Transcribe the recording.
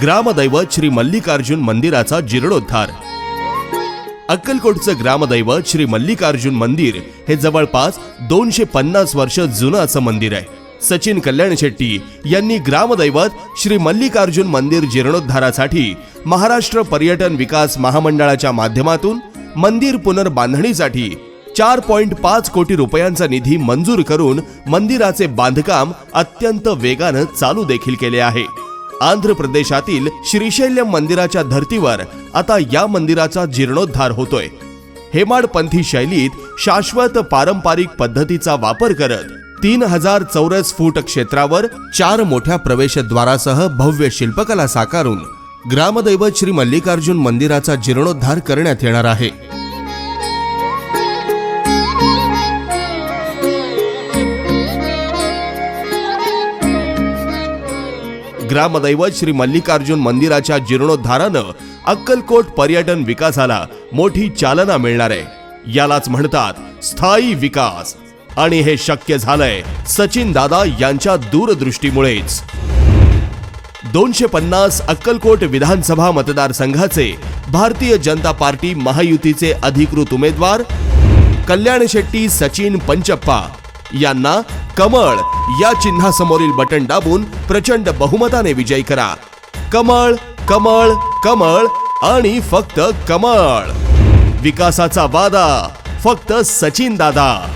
ग्रामदैवत श्री मल्लिकार्जुन मंदिराचा जीर्णोद्धार. अक्कलकोटचं ग्रामदैवत श्री मल्लिकार्जुन मंदिर हे जवळपास दोनशे पन्नास वर्ष जुनं असं मंदिर आहे. सचिन कल्याण शेट्टी यांनी ग्रामदैवत श्री मल्लिकार्जुन मंदिर जीर्णोद्धारासाठी महाराष्ट्र पर्यटन विकास महामंडळाच्या माध्यमातून मंदिर पुनर्बांधणीसाठी चार पॉइंट पाच कोटी रुपयांचा निधी मंजूर करून मंदिराचे बांधकाम अत्यंत वेगानं चालू देखील केले आहे. आंध्र प्रदेशातील श्रीशैल्यम मंदिराच्या धर्तीवर आता या मंदिराचा जीर्णोद्धार होतोय. हेमाडपंथी शैलीत शाश्वत पारंपरिक पद्धतीचा वापर करत तीन हजार चौरस फूट क्षेत्रावर चार मोठ्या प्रवेशद्वारासह भव्य शिल्पकला साकारून ग्रामदैवत श्री मल्लिकार्जुन मंदिराचा जीर्णोद्धार करण्यात येणार आहे. ग्रामदैवत श्री मल्लिकार्जुन मंदिराच्या जीर्णोद्धारानं अक्कलकोट पर्यटन विकासाला मोठी चालना मिळणार आहे. यालाच म्हणतात स्थायी विकास. आणि हे शक्य झालंय सचिन दादा यांच्या दूरदृष्टीमुळेच. दोनशे पन्नास अक्कलकोट विधानसभा मतदारसंघाचे भारतीय जनता पार्टी महायुतीचे अधिकृत उमेदवार कल्याण शेट्टी सचिन पंचप्पा. यांना कमळ या चिन्हासमोरील बटन दाबून प्रचंड बहुमताने विजयी करा. कमळ कमळ कमळ आणि फक्त कमळ. विकासाचा वादा फक्त सचिन दादा.